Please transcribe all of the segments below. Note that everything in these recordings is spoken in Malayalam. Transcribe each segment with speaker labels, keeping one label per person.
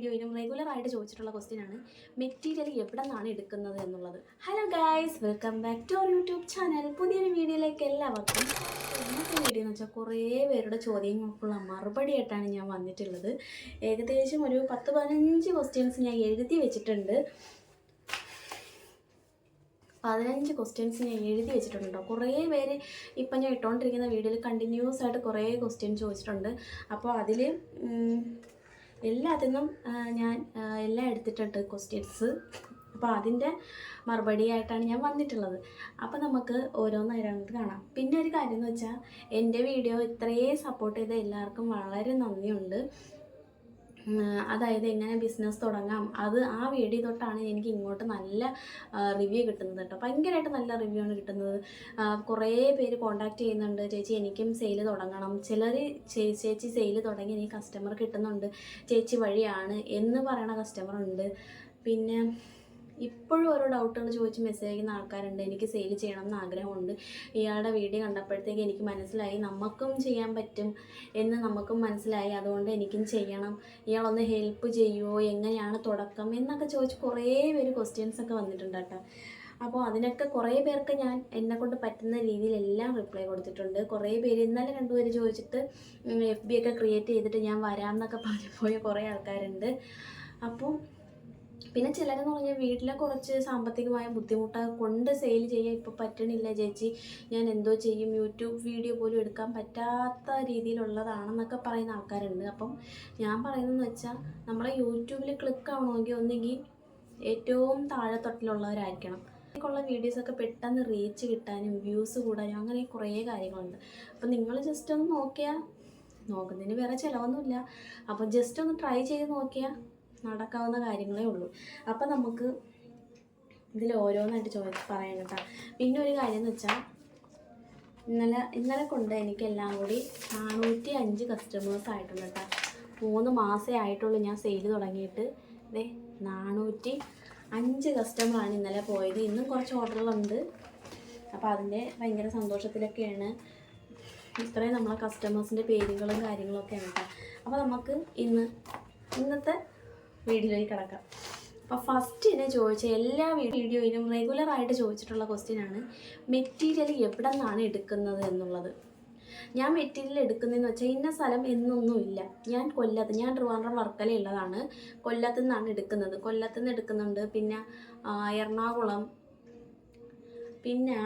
Speaker 1: വീഡിയോയിലും റെഗുലർ ആയിട്ട് ചോദിച്ചിട്ടുള്ള ക്വസ്റ്റ്യൻ ആണ് മെറ്റീരിയൽ എവിടെ നിന്നാണ് എടുക്കുന്നത് എന്നുള്ളത്. Hello guys welcome back to our YouTube channel പുതിയൊരു വീഡിയോയിലേക്ക് എല്ലാവർക്കും ഇന്നത്തെ വീഡിയോ എന്ന് വെച്ചാൽ കുറേ പേരുടെ ചോദ്യങ്ങൾക്കുള്ള മറുപടി ആയിട്ടാണ് ഞാൻ വന്നിട്ടുള്ളത്. ഏകദേശം ഒരു പത്ത് പതിനഞ്ച് ക്വസ്റ്റ്യൻസ് ഞാൻ എഴുതി വെച്ചിട്ടുണ്ട്. പതിനഞ്ച് ക്വസ്റ്റ്യൻസ് ഞാൻ എഴുതി വെച്ചിട്ടുണ്ട് കുറേ പേര് ഇപ്പം ഞാൻ ഇട്ടുകൊണ്ടിരിക്കുന്ന വീഡിയോയിൽ കണ്ടിന്യൂസ് ആയിട്ട് കുറേ ക്വസ്റ്റ്യൻ ചോദിച്ചിട്ടുണ്ട്. അപ്പോൾ അതിൽ ആ, ഞാൻ എല്ലാം എടുത്തിട്ടുണ്ട് ക്വസ്റ്റ്യൻസ് അപ്പോൾ അതിന്റെ മറുപടി ആയിട്ടാണ് ഞാൻ വന്നിട്ടുള്ളത്. അപ്പോൾ നമുക്ക് ഓരോന്നായിട്ട് കാണാം. പിന്നെ ഒരു കാര്യം എന്ന് വെച്ചാൽ എന്റെ വീഡിയോ ഇത്രയും സപ്പോർട്ട് ചെയ്ത എല്ലാവർക്കും വളരെ നന്ദിയുണ്ട്. അതായത് എങ്ങനെ ബിസിനസ് തുടങ്ങാം അത് ആ വീഡിയോ തൊട്ടാണ് എനിക്ക് ഇങ്ങോട്ട് നല്ല റിവ്യൂ കിട്ടുന്നത് കേട്ടോ. ഭയങ്കരമായിട്ട് നല്ല റിവ്യൂ ആണ് കിട്ടുന്നത്. കുറേ പേര് കോണ്ടാക്ട് ചെയ്യുന്നുണ്ട്. ചേച്ചി എനിക്കും സെയിൽ തുടങ്ങണം. ചിലർ ചേച്ചി സെയിൽ തുടങ്ങി എനിക്ക് കസ്റ്റമർ കിട്ടുന്നുണ്ട്. ചേച്ചി വഴിയാണ് എന്ന് പറയണ കസ്റ്റമർ ഉണ്ട്. പിന്നെ ഇപ്പോഴും ഓരോ ഡൗട്ടുകൾ ചോദിച്ച് മെസ്സേജ് അയക്കുന്ന ആൾക്കാരുണ്ട്. എനിക്ക് സെയിൽ ചെയ്യണം എന്ന് ആഗ്രഹമുണ്ട്. ഇയാളുടെ വീഡിയോ കണ്ടപ്പോഴത്തേക്ക് എനിക്ക് മനസ്സിലായി നമുക്കും ചെയ്യാൻ പറ്റും എന്ന് നമുക്കും മനസ്സിലായി. അതുകൊണ്ട് എനിക്കും ചെയ്യണം. ഇയാളൊന്ന് ഹെൽപ്പ് ചെയ്യുമോ എങ്ങനെയാണ് തുടക്കം? എന്നൊക്കെ ചോദിച്ച് കുറേ പേര് ക്വസ്റ്റ്യൻസ് ഒക്കെ വന്നിട്ടുണ്ട് കേട്ടോ. അപ്പോൾ അതിനൊക്കെ കുറേ പേർക്ക് ഞാൻ എന്നെ കൊണ്ട് പറ്റുന്ന രീതിയിലെല്ലാം റിപ്ലൈ കൊടുത്തിട്ടുണ്ട്. കുറേ പേര് ഇന്നലെ രണ്ടുപേര് ചോദിച്ചിട്ട് എഫ് ബി ഒക്കെ ക്രിയേറ്റ് ചെയ്തിട്ട് ഞാൻ വരാം എന്നൊക്കെ പറഞ്ഞു പോയ കുറേ ആൾക്കാരുണ്ട്. അപ്പോൾ പിന്നെ ചിലരെന്ന് പറഞ്ഞാൽ വീട്ടിലെ കുറച്ച് സാമ്പത്തികമായ ബുദ്ധിമുട്ട് കൊണ്ട് സെയിൽ ചെയ്യാൻ ഇപ്പോൾ പറ്റണില്ല ചേച്ചി. ഞാൻ എന്തോ ചെയ്യും യൂട്യൂബ് വീഡിയോ പോലും എടുക്കാൻ പറ്റാത്ത രീതിയിലുള്ളതാണെന്നൊക്കെ പറയുന്ന ആൾക്കാരുണ്ട്. അപ്പം ഞാൻ പറയുന്നതെന്ന് വെച്ചാൽ നമ്മളെ യൂട്യൂബിൽ ക്ലിക്ക് ആവണമെങ്കിൽ ഒന്നെങ്കിൽ ഏറ്റവും താഴെത്തട്ടിലുള്ളവരായിരിക്കണം. ഉള്ള വീഡിയോസൊക്കെ പെട്ടെന്ന് റീച്ച് കിട്ടാനും വ്യൂസ് കൂടാനും അങ്ങനെ കുറേ കാര്യങ്ങളുണ്ട്. അപ്പം നിങ്ങൾ ജസ്റ്റ് ഒന്ന് നോക്കിയാൽ നോക്കുന്നതിന് വേറെ ചിലവൊന്നുമില്ല. അപ്പോൾ ജസ്റ്റ് ഒന്ന് ട്രൈ ചെയ്ത് നോക്കിയാൽ നടക്കാവുന്ന കാര്യങ്ങളേ ഉള്ളൂ. അപ്പം നമുക്ക് ഇതിൽ ഓരോന്നായിട്ട് ചോദിച്ച് പറയാൻ കേട്ടോ പിന്നെ ഒരു കാര്യം എന്ന് വെച്ചാൽ ഇന്നലെ ഇന്നലെ കൊണ്ട് എനിക്ക് എല്ലാം കൂടി നാനൂറ്റി അഞ്ച് കസ്റ്റമേഴ്സ് ആയിട്ടുണ്ട് കേട്ടോ മൂന്ന് മാസമേ ആയിട്ടുള്ളൂ ഞാൻ സെയിൽ തുടങ്ങിയിട്ട്. ഇതേ നാനൂറ്റി അഞ്ച് കസ്റ്റമറാണ് ഇന്നലെ പോയത്. ഇന്നും കുറച്ച് ഓർഡറുകളുണ്ട്. അപ്പോൾ അതിന്റെ ഭയങ്കര സന്തോഷത്തിലൊക്കെയാണ് ഇത്രയും നമ്മളെ കസ്റ്റമേഴ്സിന്റെ പേരുകളും കാര്യങ്ങളൊക്കെയാണ് കേട്ടോ അപ്പോൾ നമുക്ക് ഇന്ന് ഇന്നത്തെ വീഡിയോയിലേക്ക് കിടക്കാം. അപ്പോൾ ഫസ്റ്റ് എന്നെ ചോദിച്ച എല്ലാ വീഡിയോയിലും റെഗുലറായിട്ട് ചോദിച്ചിട്ടുള്ള ക്വസ്റ്റ്യനാണ് മെറ്റീരിയൽ എവിടെ നിന്നാണ് എടുക്കുന്നത് എന്നുള്ളത്. ഞാൻ മെറ്റീരിയൽ എടുക്കുന്നതെന്ന് വെച്ചാൽ ഇന്ന സ്ഥലം എന്നൊന്നുമില്ല. ഞാൻ കൊല്ലത്ത് ഞാൻ ട്രിവാൻഡ്രം വർക്കലയുള്ളതാണ്. കൊല്ലത്തു നിന്നാണ് എടുക്കുന്നത്. കൊല്ലത്തു നിന്ന് എടുക്കുന്നുണ്ട്. പിന്നെ എറണാകുളം പിന്നെ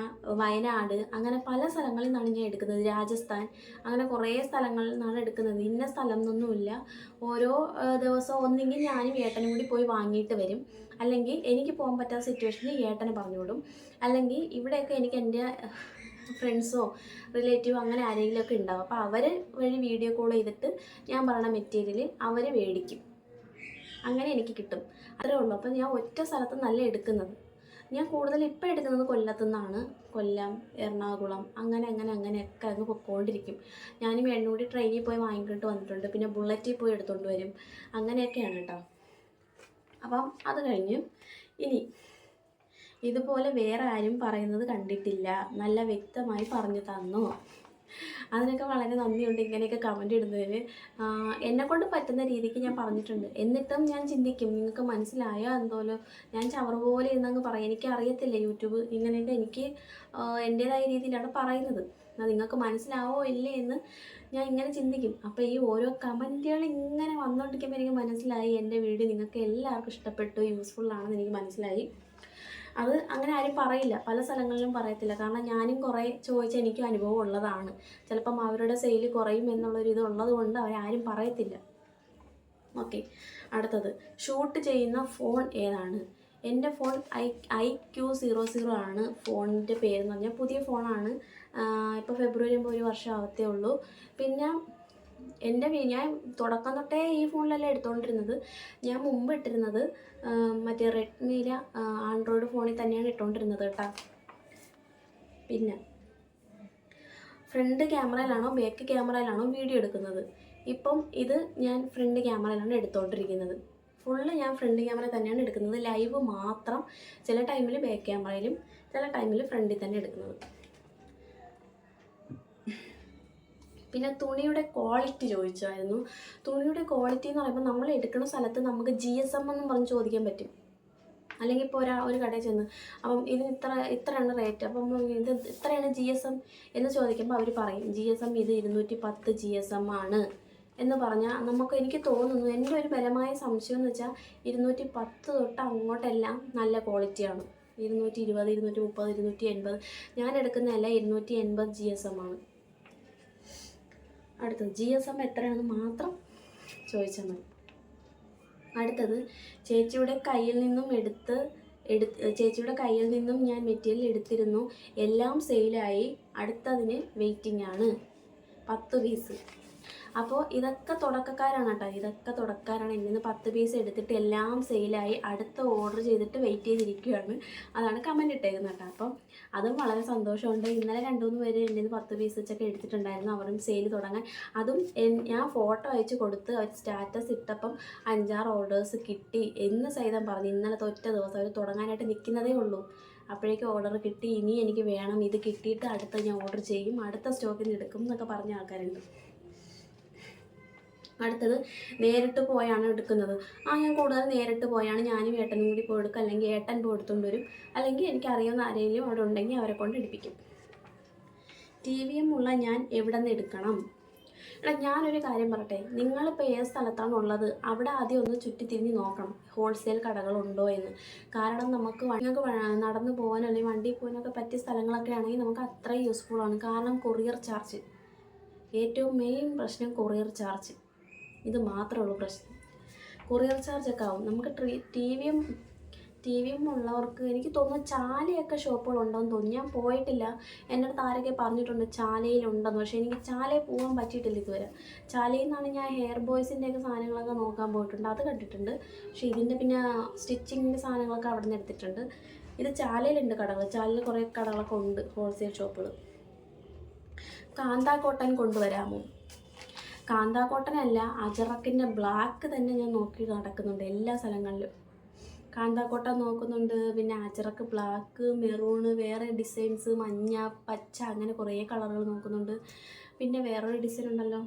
Speaker 1: വയനാട് അങ്ങനെ പല സ്ഥലങ്ങളിൽ നിന്നാണ് ഞാൻ എടുക്കുന്നത്. രാജസ്ഥാൻ അങ്ങനെ കുറേ സ്ഥലങ്ങളിൽ നിന്നാണ് എടുക്കുന്നത്. ഇന്ന സ്ഥലം എന്നൊന്നുമില്ല ഓരോ ദിവസവും ഒന്നെങ്കിൽ ഞാനും ഏട്ടനും കൂടി പോയി വാങ്ങിയിട്ട് വരും. അല്ലെങ്കിൽ എനിക്ക് പോകാൻ പറ്റാത്ത സിറ്റുവേഷനിൽ ഏട്ടനെ പറഞ്ഞു വിടും അല്ലെങ്കിൽ ഇവിടെയൊക്കെ എനിക്ക് എന്റെ ഫ്രണ്ട്സോ റിലേറ്റീവോ അങ്ങനെ ആരെങ്കിലുമൊക്കെ ഉണ്ടാവും. അപ്പോൾ അവർ വഴി വീഡിയോ കോൾ ചെയ്തിട്ട് ഞാൻ പറയുന്ന മെറ്റീരിയൽ അവർ മേടിക്കും. അങ്ങനെ എനിക്ക് കിട്ടും. അത്രേ ഉള്ളൂ. അപ്പോൾ ഞാൻ ഒറ്റ സ്ഥലത്ത് നല്ല എടുക്കുന്നത്. ഞാൻ കൂടുതൽ ഇപ്പോൾ എടുക്കുന്നത് കൊല്ലത്തു നിന്നാണ് കൊല്ലം എറണാകുളം അങ്ങനെ അങ്ങനെ അങ്ങനെയൊക്കെ അങ്ങ് പൊക്കോണ്ടിരിക്കും. ഞാനും എണ്ണൂടി ട്രെയിനിൽ പോയി വാങ്ങിക്കൊണ്ട് വന്നിട്ടുണ്ട്. പിന്നെ ബുള്ളറ്റിൽ പോയി എടുത്തുകൊണ്ട് വരും. അങ്ങനെയൊക്കെയാണ് കേട്ടോ അപ്പം അത് കഴിഞ്ഞ് ഇനി ഇതുപോലെ വേറെ ആരും പറയുന്നത് കണ്ടിട്ടില്ല. നല്ല വ്യക്തമായി പറഞ്ഞു തന്നു. അതിനൊക്കെ വളരെ നന്ദിയുണ്ട് ഇങ്ങനെയൊക്കെ കമന്റ് ഇടുന്നതിന്. എന്നെക്കൊണ്ട് പറ്റുന്ന രീതിക്ക് ഞാൻ പറഞ്ഞിട്ടുണ്ട്. എന്നിട്ടും ഞാൻ ചിന്തിക്കും നിങ്ങൾക്ക് മനസ്സിലായോ എന്തോലോ? ഞാൻ ചവർ പോലെ ഇരുന്നങ്ങ് പറയും. എനിക്ക് അറിയത്തില്ല യൂട്യൂബ് ഇങ്ങനെയൊക്കെ എനിക്ക് എന്റേതായ രീതിയിലാണ് പറയുന്നത്. എന്നാൽ നിങ്ങൾക്ക് മനസ്സിലാവോ ഇല്ലേ എന്ന് ഞാൻ ഇങ്ങനെ ചിന്തിക്കും. അപ്പോൾ ഈ ഓരോ കമന്റുകൾ ഇങ്ങനെ വന്നുകൊണ്ടിരിക്കുമ്പോൾ എനിക്ക് മനസ്സിലായി. എന്റെ വീഡിയോ നിങ്ങൾക്ക് എല്ലാവർക്കും ഇഷ്ടപ്പെട്ടു യൂസ്ഫുൾ എനിക്ക് മനസ്സിലായി. അത് അങ്ങനെ ആരും പറയില്ല. പല സ്ഥലങ്ങളിലും പറയത്തില്ല. കാരണം ഞാനും കുറേ ചോദിച്ച എനിക്കും അനുഭവം ഉള്ളതാണ്. ചിലപ്പം അവരുടെ സെയിൽ കുറയും എന്നുള്ളൊരു ഇത് ഉള്ളത് കൊണ്ട് അവരാരും പറയത്തില്ല. ഓക്കെ അടുത്തത്. ഷൂട്ട് ചെയ്യുന്ന ഫോൺ ഏതാണ്? എന്റെ phone I I Q zero zero ആണ് ഫോണിന്റെ പേരെന്ന് പറഞ്ഞാൽ പുതിയ ഫോണാണ് ഇപ്പോൾ ഫെബ്രുവരി ഒരു വർഷം ആവത്തേ ഉള്ളൂ. പിന്നെ എന്റെ ഞാൻ തുടക്കം തൊട്ടേ ഈ ഫോണിലല്ല എടുത്തുകൊണ്ടിരുന്നത് ഞാൻ മുമ്പ് ഇട്ടിരുന്നത് മറ്റേ റെഡ്മിയിലെ ആൻഡ്രോയിഡ് ഫോണിൽ തന്നെയാണ് ഇട്ടുകൊണ്ടിരുന്നത് കേട്ടോ. പിന്നെ ഫ്രണ്ട് ക്യാമറയിലാണോ ബാക്ക് ക്യാമറയിലാണോ വീഡിയോ എടുക്കുന്നത്? ഇപ്പം ഇത് ഞാൻ ഫ്രണ്ട് ക്യാമറയിലാണ് എടുത്തുകൊണ്ടിരിക്കുന്നത് ഫുള്ള് ഞാൻ ഫ്രണ്ട് ക്യാമറ തന്നെയാണ് എടുക്കുന്നത്. ലൈവ് മാത്രം ചില ടൈമിൽ ബാക്ക് ക്യാമറയിലും ചില ടൈമിൽ ഫ്രണ്ടിൽ തന്നെ എടുക്കുന്നത്. പിന്നെ തുണിയുടെ ക്വാളിറ്റി ചോദിച്ചായിരുന്നു. തുണിയുടെ ക്വാളിറ്റി എന്ന് പറയുമ്പോൾ നമ്മൾ എടുക്കുന്ന സ്ഥലത്ത് നമുക്ക് ജി എസ് എം എന്നും പറഞ്ഞ് ചോദിക്കാൻ പറ്റും. അല്ലെങ്കിൽ ഇപ്പോൾ ഒരാ ഒരു കടയിൽ ചെന്ന് അപ്പം ഇതിന് ഇത്ര ഇത്രയാണ് റേറ്റ് അപ്പം ഇത് ഇത്രയാണ് ജി എസ് എം എന്ന് ചോദിക്കുമ്പോൾ അവർ പറയും ജി എസ് എം ഇത് ഇരുന്നൂറ്റി പത്ത് ജി എസ് എം ആണ് എന്ന് പറഞ്ഞാൽ നമുക്ക് എനിക്ക് തോന്നുന്നു എന്റെ ഒരു ബലമായ സംശയം എന്ന് വെച്ചാൽ ഇരുന്നൂറ്റി പത്ത് തൊട്ട് അങ്ങോട്ടെല്ലാം നല്ല ക്വാളിറ്റിയാണ് ഇരുന്നൂറ്റി ഇരുപത് ഇരുന്നൂറ്റി മുപ്പത് ഇരുന്നൂറ്റി എൺപത് ഞാൻ എടുക്കുന്നതല്ല ഇരുന്നൂറ്റി എൺപത് ജി എസ് എം ആണ്. അടുത്തത് ജി എസ് എം എത്രയാണെന്ന് മാത്രം ചോദിച്ചാൽ മതി. അടുത്തത് ചേച്ചിയുടെ കയ്യിൽ നിന്നും എടുത്ത് എടുത്ത് ചേച്ചിയുടെ കയ്യിൽ നിന്നും ഞാൻ മെറ്റീരിയൽ എടുത്തിരുന്നു. എല്ലാം സെയിലായി. അടുത്തതിന് വെയിറ്റിംഗ് ആണ്. പത്ത് പീസ്. അപ്പോൾ ഇതൊക്കെ തുടക്കക്കാരാണ് കേട്ടോ. ഇതൊക്കെ തുടക്കക്കാരാണ്. എന്റെ നിന്ന് പത്ത് പീസ് എടുത്തിട്ട് എല്ലാം സെയിലായി അടുത്ത ഓർഡർ ചെയ്തിട്ട് വെയിറ്റ് ചെയ്തിരിക്കുകയാണ് അതാണ് കമന്റ് ഇട്ടേക്കുന്നത് കേട്ടോ. അപ്പം അതും വളരെ സന്തോഷമുണ്ട്. ഇന്നലെ രണ്ട് മൂന്ന് പേര് എന്റെ നിന്ന് പത്ത് പീസ് വെച്ചൊക്കെ എടുത്തിട്ടുണ്ടായിരുന്നു. അവരും സെയിൽ തുടങ്ങാൻ. അതും ഞാൻ ഫോട്ടോ അയച്ച് കൊടുത്ത് അവർ സ്റ്റാറ്റസ് ഇട്ടപ്പം അഞ്ചാറ് ഓർഡേഴ്സ് കിട്ടി എന്ന് സഹിതം പറഞ്ഞു. ഇന്നലത്തെ ഒറ്റ ദിവസം. അവർ തുടങ്ങാനായിട്ട് നിൽക്കുന്നതേ ഉള്ളൂ. അപ്പോഴേക്കും ഓർഡർ കിട്ടി. ഇനി എനിക്ക് വേണം. ഇത് കിട്ടിയിട്ട് അടുത്ത ഞാൻ ഓർഡർ ചെയ്യും. അടുത്ത സ്റ്റോക്കിൽ നിന്ന് എടുക്കും എന്നൊക്കെ പറഞ്ഞ ആൾക്കാരുണ്ട്. അടുത്തത് നേരിട്ട് പോയാണ് എടുക്കുന്നത്. ആ ഞാൻ കൂടുതൽ നേരിട്ട് പോയാണ്. ഞാനും ഏട്ടനും കൂടി പോയി എടുക്കും. അല്ലെങ്കിൽ ഏട്ടൻ പോയി എടുത്തുകൊണ്ട് വരും. അല്ലെങ്കിൽ എനിക്ക് അറിയാവുന്ന ആരെങ്കിലും അവിടെ ഉണ്ടെങ്കിൽ അവരെ കൊണ്ട് എടുപ്പിക്കും. ടി വിയും ഉള്ള ഞാൻ എവിടെ നിന്ന് എടുക്കണം? എടാ ഞാനൊരു കാര്യം പറട്ടെ നിങ്ങളിപ്പോൾ ഏത് സ്ഥലത്താണ് ഉള്ളത്? അവിടെ ആദ്യം ഒന്ന് ചുറ്റി ചുറ്റിത്തിരിഞ്ഞ് നോക്കണം. ഹോൾസെയിൽ കടകളുണ്ടോ എന്ന്. കാരണം നമുക്ക് വ- നിങ്ങൾക്ക് വ- നടന്നു പോകാനോ അല്ലെങ്കിൽ വണ്ടിയിൽ പോകാനൊക്കെ പറ്റിയ സ്ഥലങ്ങളൊക്കെ ആണെങ്കിൽ നമുക്ക് അത്രയും യൂസ്ഫുൾ ആണ്. കാരണം കൊറിയർ ചാർജ് ഏറ്റവും മെയിൻ പ്രശ്നം കൊറിയർ ചാർജ് ഇത് മാത്രമേ ഉള്ളൂ പ്രശ്നം. കൊറിയർ ചാർജ് ഒക്കെ ആവും. നമുക്ക് ട്രീ ടി വിയും ടി വിയും ഉള്ളവർക്ക് എനിക്ക് തോന്നുന്നു ചാലയൊക്കെ ഷോപ്പുകളുണ്ടോയെന്ന് തോന്നുന്നു. ഞാൻ പോയിട്ടില്ല. എന്റെ അടുത്ത് ആരൊക്കെ പറഞ്ഞിട്ടുണ്ട് ചാലയിലുണ്ടെന്ന് പക്ഷേ എനിക്ക് ചാലയിൽ പോകാൻ പറ്റിയിട്ടില്ല ഇതുവരെ. ചാലയിൽ നിന്നാണ് ഞാൻ ഹെയർ ബോയ്സിന്റെയൊക്കെ സാധനങ്ങളൊക്കെ നോക്കാൻ പോയിട്ടുണ്ട്. അത് കണ്ടിട്ടുണ്ട്. പക്ഷേ ഇതിന്റെ പിന്നെ സ്റ്റിച്ചിങ്ങിന്റെ സാധനങ്ങളൊക്കെ അവിടെ നിന്ന് എടുത്തിട്ടുണ്ട്. ഇത് ചാലയിലുണ്ട് കടകൾ. ചാലയിൽ കുറേ കടകളൊക്കെ ഉണ്ട് ഹോൾസെയിൽ ഷോപ്പുകൾ. കാന്താ കോട്ടൺ കൊണ്ടുവരാമോ? കാന്താ കോട്ടൺ അല്ല അജറക്കിന്റെ ബ്ലാക്ക് തന്നെ ഞാൻ നോക്കി നടക്കുന്നുണ്ട് എല്ലാ സ്ഥലങ്ങളിലും. കാന്താ കോട്ടൺ നോക്കുന്നുണ്ട് പിന്നെ അജറക്ക് ബ്ലാക്ക് മെറൂണ് വേറെ ഡിസൈൻസ് മഞ്ഞ പച്ച അങ്ങനെ കുറേ കളറുകൾ നോക്കുന്നുണ്ട്. പിന്നെ വേറൊരു ഡിസൈൻ ഉണ്ടല്ലോ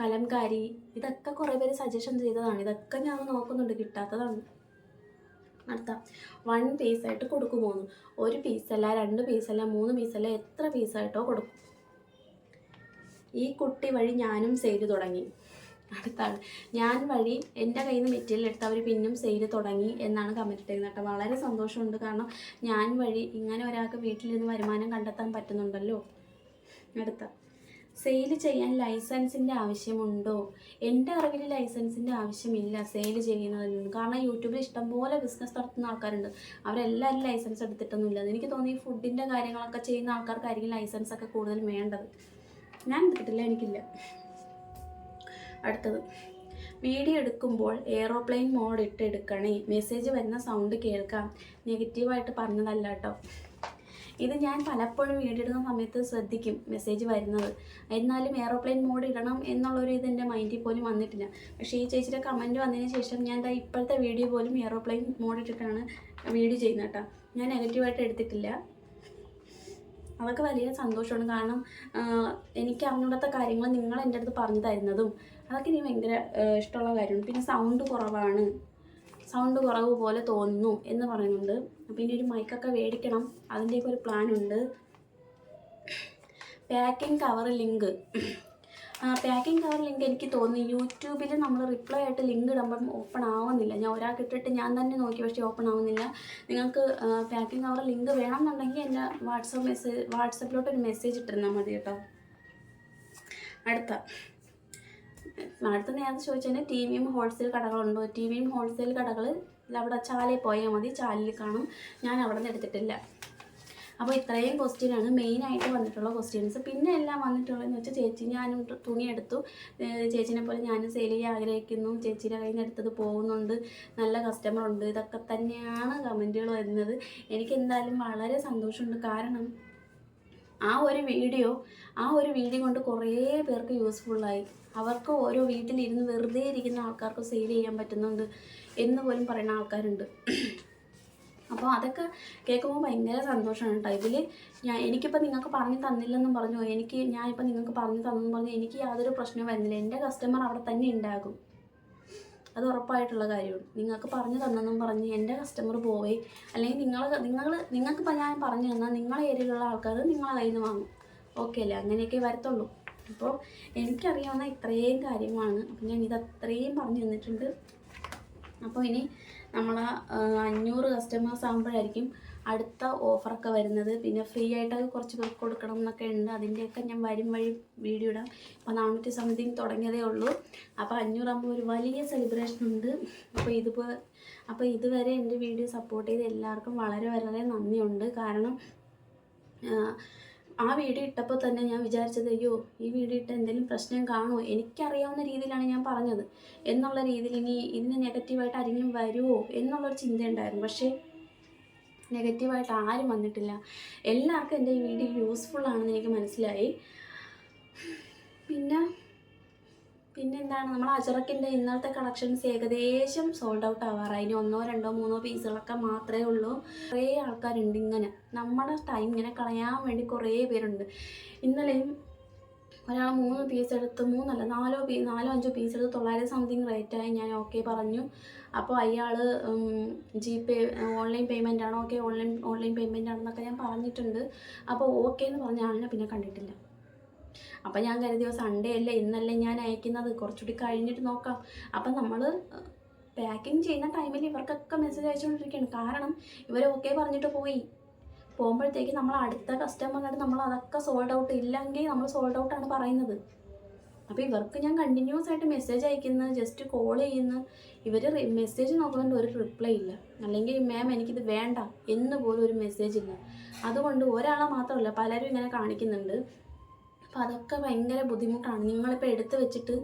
Speaker 1: കലംകാരി. ഇതൊക്കെ കുറേ പേര് സജഷൻ ചെയ്തതാണ്. ഇതൊക്കെ ഞാൻ നോക്കുന്നുണ്ട് കിട്ടാത്തതാണ്. അടുത്ത വൺ പീസായിട്ട് കൊടുക്കുമോന്ന്. ഒരു പീസല്ല രണ്ട് പീസല്ല മൂന്ന് പീസല്ല എത്ര പീസായിട്ടോ കൊടുക്കും. ഈ കുട്ടി വഴി ഞാനും സെയിൽ തുടങ്ങി. അടുത്താണ്. ഞാൻ വഴി എന്റെ കയ്യിൽ നിന്ന് മെറ്റീരിയൽ എടുത്ത് അവർ പിന്നും സെയിൽ തുടങ്ങി എന്നാണ് കമന്റ് ഇട്ടേക്കുന്നത് കേട്ടോ. വളരെ സന്തോഷമുണ്ട്. കാരണം ഞാൻ വഴി ഇങ്ങനെ ഒരാൾക്ക് വീട്ടിലിരുന്ന് വരുമാനം കണ്ടെത്താൻ പറ്റുന്നുണ്ടല്ലോ. അടുത്ത. സെയിൽ ചെയ്യാൻ ലൈസൻസിന്റെ ആവശ്യമുണ്ടോ? എന്റെ അറിവിൽ ലൈസൻസിന്റെ ആവശ്യമില്ല സെയിൽ ചെയ്യുന്നതിൽ നിന്ന് കാരണം യൂട്യൂബിൽ ഇഷ്ടംപോലെ ബിസിനസ് നടത്തുന്ന ആൾക്കാരുണ്ട്. അവരെല്ലാവരും ലൈസൻസ് എടുത്തിട്ടൊന്നുമില്ല. എനിക്ക് തോന്നി ഫുഡിന്റെ കാര്യങ്ങളൊക്കെ ചെയ്യുന്ന ആൾക്കാർക്കായിരിക്കും ലൈസൻസ് ഒക്കെ കൂടുതൽ വേണ്ടത്. ഞാൻ എടുത്തിട്ടില്ല എനിക്കില്ല. അടുത്തത്. വീഡിയോ എടുക്കുമ്പോൾ എയറോപ്ലെയിൻ മോഡ് ഇട്ട് എടുക്കണേ. മെസ്സേജ് വരുന്ന സൗണ്ട് കേൾക്കാം. നെഗറ്റീവായിട്ട് പറഞ്ഞതല്ല കേട്ടോ. ഇത് ഞാൻ പലപ്പോഴും വീഡിയോ എടുക്കുന്ന സമയത്ത് ശ്രദ്ധിക്കും മെസ്സേജ് വരുന്നത്. എന്നാലും എയറോപ്ലെയിൻ മോഡ് ഇടണം എന്നുള്ളൊരു ഇത് എന്റെ മൈൻഡിൽ പോലും വന്നിട്ടില്ല. പക്ഷേ ഈ ചേച്ചിയുടെ കമന്റ് വന്നതിന് ശേഷം ഞാൻ ഇപ്പോഴത്തെ വീഡിയോ പോലും എയറോപ്ലെയിൻ മോഡ് ഇട്ടിട്ടാണ് വീഡിയോ ചെയ്യുന്നത് കേട്ടോ. ഞാൻ നെഗറ്റീവായിട്ട് എടുത്തിട്ടില്ല. അതൊക്കെ വലിയ സന്തോഷമാണ്. കാരണം എനിക്ക് അറിഞ്ഞൂടാത്ത കാര്യങ്ങൾ നിങ്ങൾ എന്റെ അടുത്ത് പറഞ്ഞു തരുന്നതും അതൊക്കെ എനിക്ക് ഭയങ്കര ഇഷ്ടമുള്ള കാര്യമാണ്. പിന്നെ സൗണ്ട് കുറവാണ്. സൗണ്ട് കുറവ് പോലെ തോന്നുന്നു എന്ന് പറയുന്നുണ്ട്. അപ്പോൾ ഇനി ഒരു മൈക്കൊക്കെ മേടിക്കണം. അതിന്റെയൊക്കെ ഒരു പ്ലാൻ ഉണ്ട്. Packing cover link packing cover link എനിക്ക് തോന്നി യൂട്യൂബിൽ നമ്മൾ റിപ്ലൈ ആയിട്ട് ലിങ്ക് ഇടുമ്പം ഓപ്പൺ ആവുന്നില്ല. ഞാൻ ഒരാൾക്ക് ഇട്ടിട്ട് ഞാൻ തന്നെ നോക്കി പക്ഷേ ഓപ്പൺ ആവുന്നില്ല. നിങ്ങൾക്ക് പാക്കിംഗ് കവർ ലിങ്ക് വേണമെന്നുണ്ടെങ്കിൽ എന്റെ വാട്സപ്പ് മെസ്സേജ് വാട്സപ്പിലോട്ട് ഒരു മെസ്സേജ് ഇട്ടിരുന്നാൽ മതി കേട്ടോ. അടുത്ത. അടുത്ത നേരത്തെ ചോദിച്ചാൽ ടി വിയും ഹോൾസെയിൽ കടകളുണ്ടോ. ടി വിയും ഹോൾസെയിൽ കടകൾ അവിടെ ചാലയിൽ പോയാൽ മതി. ചാലിൽ കാണും. ഞാൻ അവിടെ നിന്ന് എടുത്തിട്ടില്ല. അപ്പോൾ ഇത്രയും ക്വസ്റ്റ്യനാണ് മെയിനായിട്ട് വന്നിട്ടുള്ള ക്വസ്റ്റ്യൻസ് പിന്നെ എല്ലാം വന്നിട്ടുള്ളതെന്ന് വെച്ചാൽ ചേച്ചി ഞാനും തുണി എടുത്തു ചേച്ചിനെ പോലെ ഞാനും സെയിൽ ചെയ്യാൻ ആഗ്രഹിക്കുന്നു. ചേച്ചിയുടെ കയ്യിൽ നിന്ന് എടുത്തത് പോകുന്നുണ്ട്. നല്ല കസ്റ്റമർ ഉണ്ട്. ഇതൊക്കെ തന്നെയാണ് കമന്റുകൾ വരുന്നത്. എനിക്ക് എന്തായാലും വളരെ സന്തോഷമുണ്ട്. കാരണം ആ ഒരു വീഡിയോ ആ ഒരു വീഡിയോ കൊണ്ട് കുറേ പേർക്ക് യൂസ്ഫുള്ളായി അവർക്ക് ഓരോ വീട്ടിലിരുന്ന് വെറുതെ ഇരിക്കുന്ന ആൾക്കാർക്ക് സെയിൽ ചെയ്യാൻ പറ്റുന്നുണ്ട് എന്ന് പോലും പറയുന്ന ആൾക്കാരുണ്ട്. അപ്പോൾ അതൊക്കെ കേൾക്കുമ്പോൾ ഭയങ്കര സന്തോഷമാണ് കേട്ടോ ഇതിൽ ഞാൻ എനിക്കിപ്പോൾ നിങ്ങൾക്ക് പറഞ്ഞു തന്നില്ലെന്നും പറഞ്ഞു. എനിക്ക് ഞാൻ ഇപ്പോൾ നിങ്ങൾക്ക് പറഞ്ഞു തന്നെന്നും പറഞ്ഞു. എനിക്ക് യാതൊരു പ്രശ്നവും വരുന്നില്ല. എന്റെ കസ്റ്റമർ അവിടെ തന്നെ ഉണ്ടാകും അത് ഉറപ്പായിട്ടുള്ള കാര്യമാണ്. നിങ്ങൾക്ക് പറഞ്ഞു തന്നെന്നും പറഞ്ഞ് എന്റെ കസ്റ്റമർ പോയി അല്ലെങ്കിൽ നിങ്ങൾ നിങ്ങൾ നിങ്ങൾക്ക് ഞാൻ പറഞ്ഞു തന്നാൽ നിങ്ങളെ ഏരിയയിലുള്ള ആൾക്കാർ നിങ്ങളെ കയ്യിൽ നിന്ന് വാങ്ങും. ഓക്കെ അല്ലേ? അങ്ങനെയൊക്കെ വരത്തുള്ളൂ. അപ്പോൾ എനിക്കറിയാവുന്ന ഇത്രയും കാര്യങ്ങളാണ്. അപ്പം ഞാൻ ഇത് അത്രയും പറഞ്ഞു തന്നിട്ടുണ്ട്. അപ്പോൾ ഇനി നമ്മൾ അഞ്ഞൂറ് കസ്റ്റമേഴ്സ് ആകുമ്പോഴായിരിക്കും അടുത്ത ഓഫറൊക്കെ വരുന്നത്. പിന്നെ ഫ്രീ ആയിട്ടൊക്കെ കുറച്ച് പേർക്ക് കൊടുക്കണം എന്നൊക്കെ ഉണ്ട്. അതിന്റെയൊക്കെ ഞാൻ വരും വഴി വീഡിയോ ഇടാം. അപ്പോൾ നാനൂറ്റി സംതിങ് തുടങ്ങിയതേ ഉള്ളൂ. അപ്പോൾ അഞ്ഞൂറാകുമ്പോൾ ഒരു വലിയ സെലിബ്രേഷൻ ഉണ്ട്. അപ്പോൾ ഇതിപ്പോൾ അപ്പോൾ ഇതുവരെ എന്റെ വീഡിയോ സപ്പോർട്ട് ചെയ്ത എല്ലാവർക്കും വളരെ വളരെ നന്ദിയുണ്ട്. കാരണം ആ, വീഡിയോ ഇട്ടപ്പോൾ തന്നെ ഞാൻ വിചാരിച്ചത് അയ്യോ ഈ വീഡിയോ ഇട്ട് എന്തെങ്കിലും പ്രശ്നം കാണുമോ? എനിക്കറിയാവുന്ന രീതിയിലാണ് ഞാൻ പറഞ്ഞത്. എന്നുള്ള രീതിയിൽ ഇനി ഇതിന് നെഗറ്റീവായിട്ട് ആരെങ്കിലും വരുമോ എന്നുള്ളൊരു ചിന്തയുണ്ടായിരുന്നു. പക്ഷേ നെഗറ്റീവായിട്ട് ആരും വന്നിട്ടില്ല. എല്ലാവർക്കും എന്റെ ഈ വീഡിയോ യൂസ്ഫുൾ ആണെന്ന് എനിക്ക് മനസ്സിലായി. പിന്നെ പിന്നെ എന്താണ് നമ്മൾ അജറക്കിന്റെ ഇന്നത്തെ കളക്ഷൻസ് ഏകദേശം സോൾഡ് ഔട്ട് ആവാറായി. ഇനി ഒന്നോ രണ്ടോ മൂന്നോ പീസുകളൊക്കെ മാത്രമേ ഉള്ളൂ. കുറേ ആൾക്കാരുണ്ട് ഇങ്ങനെ. നമ്മുടെ ടൈം ഇങ്ങനെ കളയാൻ വേണ്ടി കുറേ പേരുണ്ട്. ഇന്നലെയും ഒരാൾ മൂന്ന് പീസ് എടുത്ത് മൂന്നല്ല നാലോ പീ നാലോ അഞ്ചോ പീസ് എടുത്ത് തൊള്ളായിരം സംതിങ് റേറ്റായി ഞാൻ ഓക്കെ പറഞ്ഞു. അപ്പോൾ അയാൾ ജി പേ ഓൺലൈൻ പേയ്മെന്റ് ആണോ ഓക്കെ ഓൺലൈൻ ഓൺലൈൻ പേയ്മെന്റ് ആണെന്നൊക്കെ ഞാൻ പറഞ്ഞിട്ടുണ്ട്. അപ്പോൾ ഓക്കെ എന്ന് പറഞ്ഞ ആളിനെ പിന്നെ കണ്ടിട്ടില്ല. അപ്പം ഞാൻ കരുതിയോ സൺഡേ അല്ലേ ഇന്നല്ലേ ഞാൻ അയക്കുന്നത് കുറച്ചുകൂടി കഴിഞ്ഞിട്ട് നോക്കാം. അപ്പം നമ്മൾ പാക്കിങ് ചെയ്യുന്ന ടൈമിൽ ഇവർക്കൊക്കെ മെസ്സേജ് അയച്ചുകൊണ്ടിരിക്കുകയാണ്. കാരണം ഇവർ ഓക്കെ പറഞ്ഞിട്ട് പോയി. പോകുമ്പോഴത്തേക്ക് നമ്മൾ അടുത്ത കസ്റ്റമറിനോട് നമ്മൾ അതൊക്കെ സോൾഡ് ഔട്ട് ഇല്ലെങ്കിൽ നമ്മൾ സോൾഡ് ഔട്ടാണ് പറയുന്നത്. അപ്പോൾ ഇവർക്ക് ഞാൻ കണ്ടിന്യൂസ് ആയിട്ട് മെസ്സേജ് അയക്കുന്നു ജസ്റ്റ് കോൾ ചെയ്യുന്നു. ഇവർ മെസ്സേജ് നോക്കുന്നുണ്ട് ഒരു റിപ്ലൈ ഇല്ല. അല്ലെങ്കിൽ മാം എനിക്കിത് വേണ്ട. എന്ന് പോലും ഒരു മെസ്സേജ് ഇല്ല. അതുകൊണ്ട് ഒരാളെ മാത്രമല്ല പലരും ഇങ്ങനെ കാണിക്കുന്നുണ്ട്. അപ്പോൾ അതൊക്കെ ഭയങ്കര ബുദ്ധിമുട്ടാണ്. നിങ്ങളിപ്പോൾ എടുത്ത് വെച്ചിട്ട്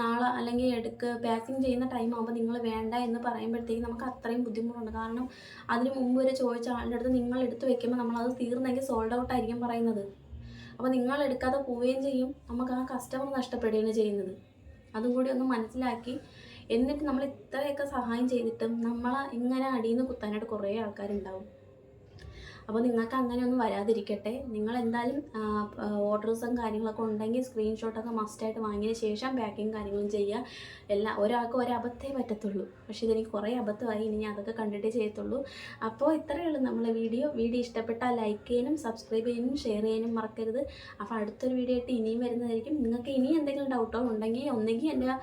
Speaker 1: നാളെ അല്ലെങ്കിൽ എടുക്ക് പാക്കിംഗ് ചെയ്യുന്ന ടൈം ആകുമ്പോൾ നിങ്ങൾ വേണ്ട എന്ന് പറയുമ്പോഴത്തേക്ക് നമുക്ക് അത്രയും ബുദ്ധിമുട്ടുണ്ട്. കാരണം അതിന് മുമ്പ് വരെ ചോദിച്ച ആളുടെ അടുത്ത് നിങ്ങൾ എടുത്ത് വെക്കുമ്പോൾ നമ്മളത് തീർന്നെങ്കിൽ സോൾഡ് ഔട്ട് ആയിരിക്കും പറയുന്നത്. അപ്പോൾ നിങ്ങൾ എടുക്കാതെ പോവുകയും ചെയ്യും. നമുക്ക് ആ കസ്റ്റമർ നഷ്ടപ്പെടുകയാണ് ചെയ്യുന്നത്. അതും കൂടി ഒന്ന് മനസ്സിലാക്കി എന്നിട്ട് നമ്മൾ ഇത്രയൊക്കെ സഹായം ചെയ്തിട്ടും നമ്മളെ ഇങ്ങനെ അടിയിൽ നിന്ന് കുത്താനായിട്ട് കുറേ ആൾക്കാരുണ്ടാവും. അപ്പോൾ നിങ്ങൾക്ക് അങ്ങനെയൊന്നും വരാതിരിക്കട്ടെ. നിങ്ങൾ എന്തായാലും ഓർഡേഴ്സും കാര്യങ്ങളൊക്കെ ഉണ്ടെങ്കിൽ സ്ക്രീൻഷോട്ടൊക്കെ മസ്റ്റായിട്ട് വാങ്ങിയ ശേഷം പാക്കിങ് കാര്യങ്ങളും ചെയ്യുക എല്ലാ ഒരാൾക്ക് ഒരബദ്ധേ പറ്റത്തുള്ളൂ. പക്ഷേ ഇതെനിക്ക് കുറേ അബദ്ധമായി ഇനി ഞാൻ അതൊക്കെ കണ്ടിട്ടേ ചെയ്യത്തുള്ളൂ. അപ്പോൾ ഇത്രയേ ഉള്ളൂ നമ്മളെ വീഡിയോ. വീഡിയോ ഇഷ്ടപ്പെട്ടാൽ ലൈക്ക് ചെയ്യാനും സബ്സ്ക്രൈബ് ചെയ്യാനും ഷെയർ ചെയ്യാനും മറക്കരുത്. അപ്പോൾ അടുത്തൊരു വീഡിയോ ആയിട്ട് ഇനിയും വരുന്നതായിരിക്കും. നിങ്ങൾക്ക് ഇനി എന്തെങ്കിലും ഡൗട്ടോ ഉണ്ടെങ്കിൽ ഒന്നെങ്കിൽ എന്റെ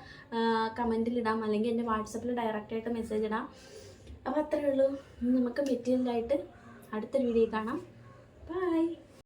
Speaker 1: കമന്റിൽ ഇടാം. അല്ലെങ്കിൽ എന്റെ വാട്സപ്പിൽ ഡയറക്റ്റായിട്ട് മെസ്സേജ് ഇടാം. അപ്പോൾ അത്രയേ ഉള്ളൂ. നമുക്ക് മെറ്റീരിയലായിട്ട് അടുത്തൊരു വീഡിയോ കാണാം. ബൈ